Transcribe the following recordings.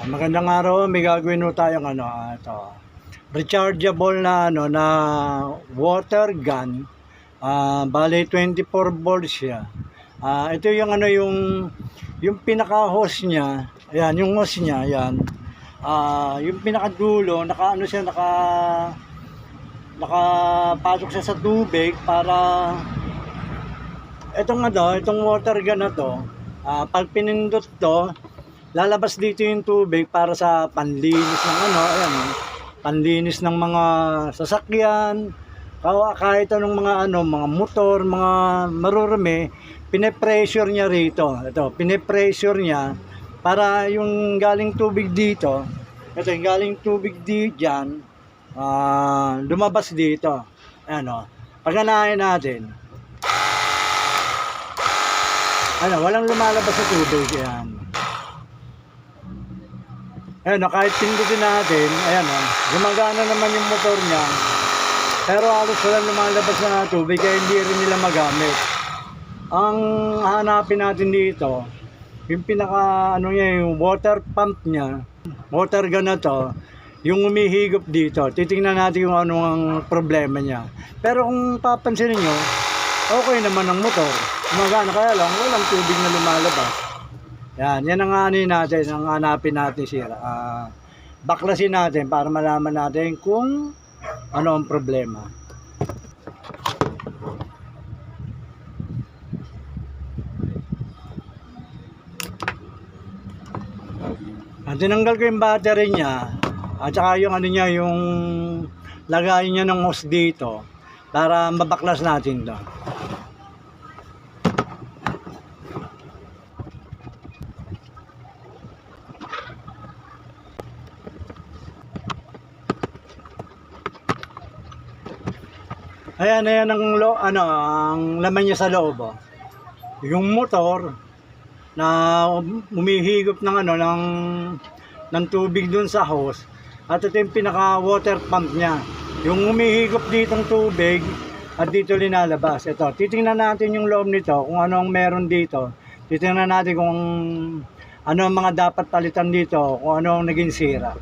Magandang araw, may gagawin tayong ano, ah, ito. Rechargeable na ano na water gun. Ah, bale 24 volts siya. Ah, ito yung ano yung yung pinaka hose niya. Ayan, yung hose niya, ayan. Ah, yung pinakadulo, naka ano siya, naka nakapasok siya sa tubig para itong ano, itong water gun na to, ah, pag pinindot to, lalabas dito yung tubig para sa panlinis ng ano, ayan, panlinis ng mga sasakyan, kahit anong mga ano, mga motor, mga marurumi, pine-pressure niya rito. Ito, pine-pressure niya para yung galing tubig dito, ito yung galing tubig di dyan, ah, lumabas dito. Ano, pagkanahin natin, ano, walang lumalabas sa tubig, yan. Ayan, oh, kahit pindutin natin, ayan o, gumagana naman yung motor niya. Pero halos walang lumalabas na tubig kaya hindi rin nila magamit. Ang hanapin natin dito, yung pinaka ano niya, yung water pump niya, water gun na to, yung umihigop dito, titingnan natin kung ano ang problema niya. Pero kung papansinin nyo, okay naman ang motor. Gumagana kaya lang, walang tubig na lumalabas. Yan, yan ang ano natin, ang hanapin natin sira. Ah, baklasin natin para malaman natin kung ano ang problema. At tinanggal ko yung battery niya at saka yung ano niya, yung lagay niya ng hose dito para mabaklas natin to. Ayan, ayan ang, lo, ano, ang laman niya sa loob. Oh. Yung motor na umihigop ng ano ng ng tubig dun sa hose at ito yung pinaka water pump niya. Yung umihigop ditong tubig at dito linalabas. Ito, titingnan natin yung loob nito kung ano ang meron dito. Titingnan natin kung ano ang mga dapat palitan dito, kung ano ang naging sira.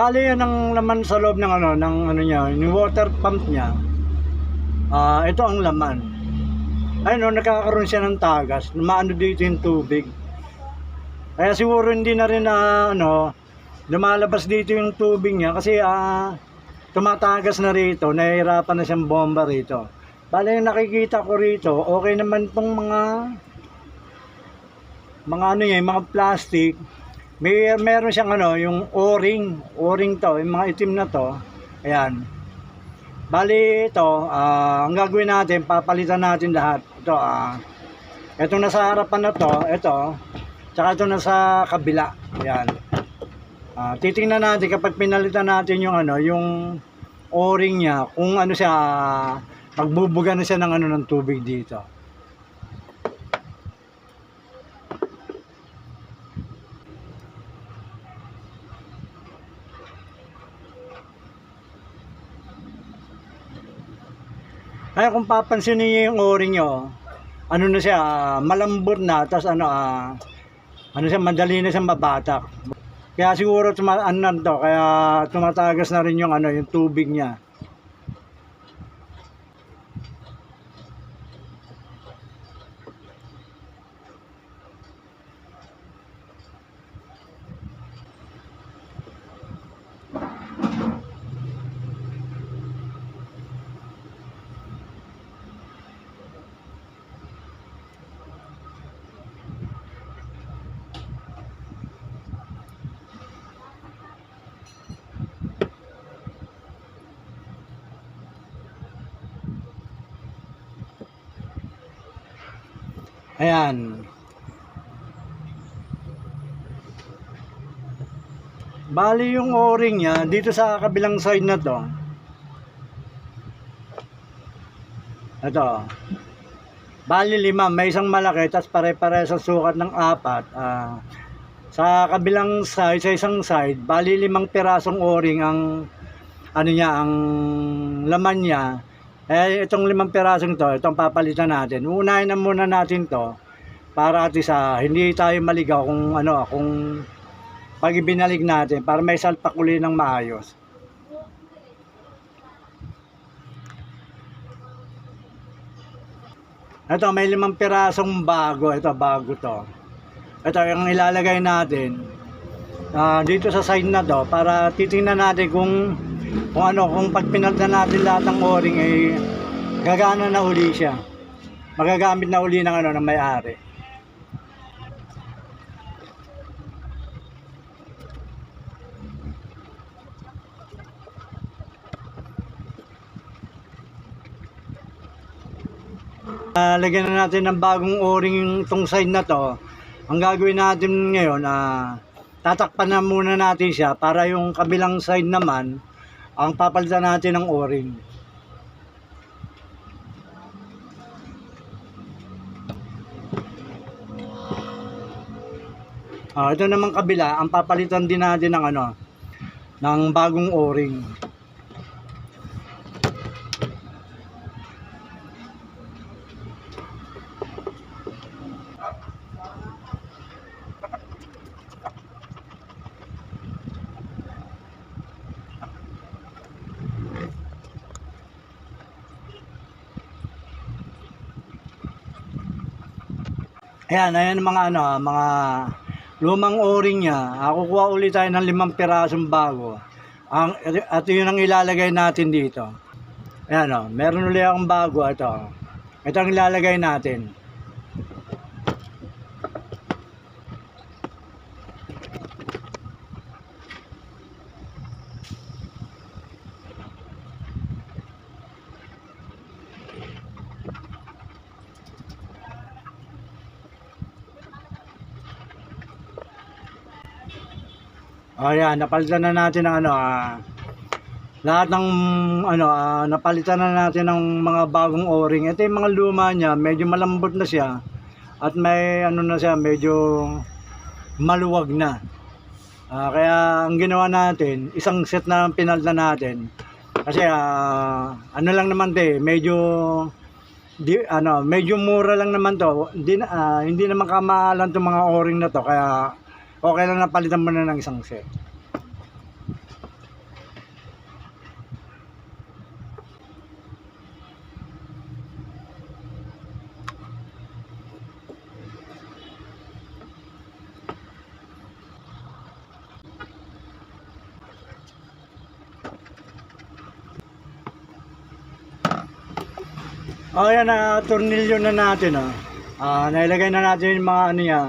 Bali yan ang laman sa loob ng ano, ng ano niya, yung water pump niya. Ah, ito ang laman. Ayun, no, nakakaroon siya ng tagas, lumaano dito yung tubig. Kaya siguro hindi na rin na ano, lumalabas dito yung tubig niya kasi ah, tumatagas na rito, nahihirapan na siyang bomba rito. Bali yung nakikita ko rito, okay naman tong mga mga ano yan, mga plastic, may meron siyang ano, yung o-ring, o-ring to, yung mga itim na to. Ayan. Bali ito, ah, ang gagawin natin, papalitan natin lahat. Ito, ah, ito na sa harapan na to, ito, tsaka ito na sa kabila. Ayan. Ah, titingnan natin kapag pinalitan natin yung ano, yung o-ring niya, kung ano siya, magbubuga na siya ng ano ng tubig dito. Kaya kung papansinin niyo yung o-ring niyo, ano na siya, ah, malambot na, tapos ano, ah, ano siya, madali na siyang mabatak. Kaya siguro tuma, ano to, kaya tumatagas na rin yung ano, yung tubig niya. Ayan. Bali yung o-ring niya dito sa kabilang side na to. Ito. Bali lima, may isang malaki tapos pare-pare sa sukat ng apat. Ah, sa kabilang side, sa isang side, bali limang pirasong o-ring ang ano niya, ang laman niya. Eh, itong limang pirasong to, itong papalitan natin. Unahin na muna natin to para at least ah, hindi tayo maligaw kung ano, kung pag ibinalik natin para may salpak uli ng maayos. Ito, may limang pirasong bago. Ito, bago to. Ito, yung ilalagay natin ah, dito sa side na to para titingnan natin kung kung ano, kung pag pinalitan natin lahat ng o-ring ay gagana na uli siya. Magagamit na uli ng ano, ng may-ari. Ah, lagyan na natin ng bagong o-ring itong side na to. Ang gagawin natin ngayon, ah, tatakpan na muna natin siya para yung kabilang side naman, ang papalitan natin ng o-ring. Ah, ito naman kabila, ang papalitan din natin ng ano, ng bagong o-ring. Ayan, ayan mga ano, mga lumang o-ring niya. Ah, kukuha ulit tayo ng limang pirasong bago. Ang, at yun ang ilalagay natin dito. Ayan o, meron ulit akong bago. Ito. Ito ang ilalagay natin. Ayan, napalitan na natin ng ano, ah, lahat ng ano, ah, napalitan na natin ng mga bagong o-ring. Ito yung mga luma niya, medyo malambot na siya. At may ano na siya, medyo maluwag na. Ah, kaya ang ginawa natin, isang set na ang pinalitan natin. Kasi ah, ano lang naman 'te, medyo di ano, medyo mura lang naman 'to. Hindi ah, hindi naman kamahalan 'tong mga o-ring na 'to, kaya okay lang na palitan mo na ng isang set. Oh, yan na tornilyo na natin ah. Ah, nailagay na natin yung mga ano niya.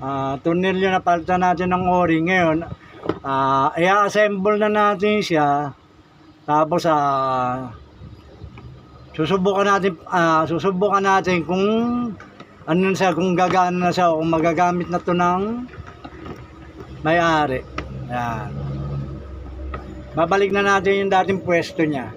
Ah, tornilyo na palitan natin ng o-ring ngayon. Ah, i-assemble na natin siya. Tapos ah susubukan natin ah, susubukan natin kung ano siya, kung gagana na siya, kung magagamit na to ng may-ari. Yan. Babalik na natin yung dating pwesto niya.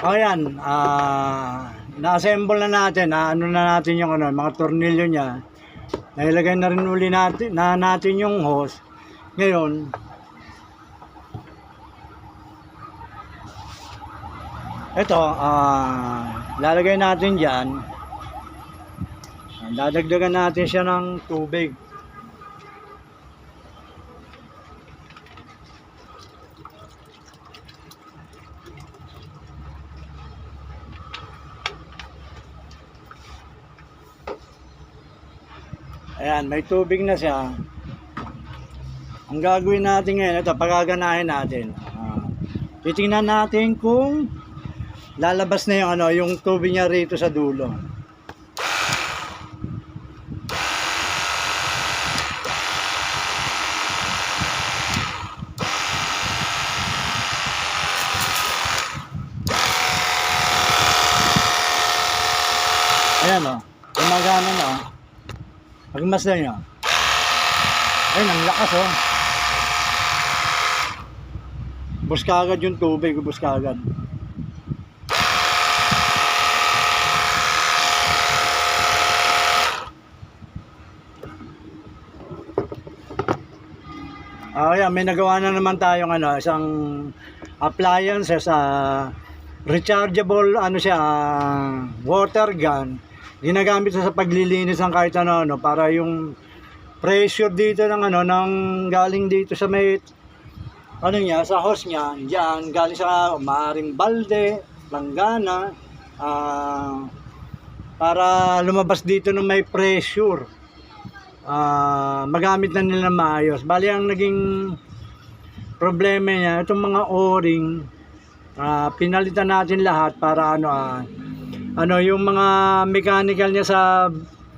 Ayan, ah, na-assemble na natin, na ano na natin yung ano, mga tornilyo niya. Nailagay na rin uli natin, na natin yung hose. Ngayon, ito, ah, lalagay natin diyan Dadagdagan natin siya ng tubig. Ayan, may tubig na siya. Ang gagawin natin ngayon, ito, pagaganahin natin. Ah, titingnan natin kung lalabas na yung ano, yung tubig niya rito sa dulo. Ayan o, gumagana na o. Pagmasdan nyo. Ayun, ang lakas o. Bus ka agad yung tubig, bus ka agad. Ah, yeah, may nagawa na naman tayong ano, isang appliances sa rechargeable ano siya, ah, water gun. Ginagamit sa paglilinis ng kahit ano ano para yung pressure dito ng ano ng galing dito sa may ano niya sa hose niya, diyan galing sa maaring balde, langgana, ah, para lumabas dito ng may pressure ah magamit na nila maayos. Bali ang naging problema niya, itong mga o-ring, ah, pinalitan natin lahat para ano ah, ano yung mga mechanical niya sa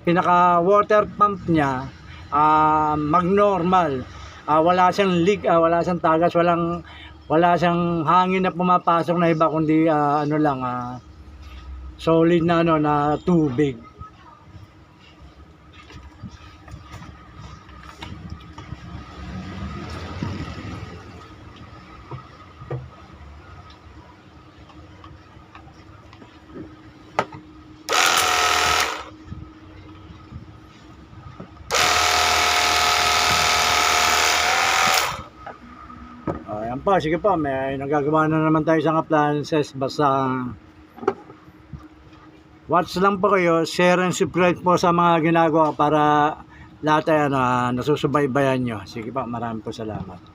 pinaka water pump niya ah magnormal. Ah, wala siyang leak, ah, wala siyang tagas, walang wala siyang hangin na pumapasok na iba kundi ah, ano lang ah, solid na ano na tubig. Ayan pa, sige pa, may nagagawa na naman tayo sa appliances. Basta watch lang po kayo, share and subscribe po sa mga ginagawa para lahat ay ano, nasusubaybayan nyo. Sige pa, marami po salamat.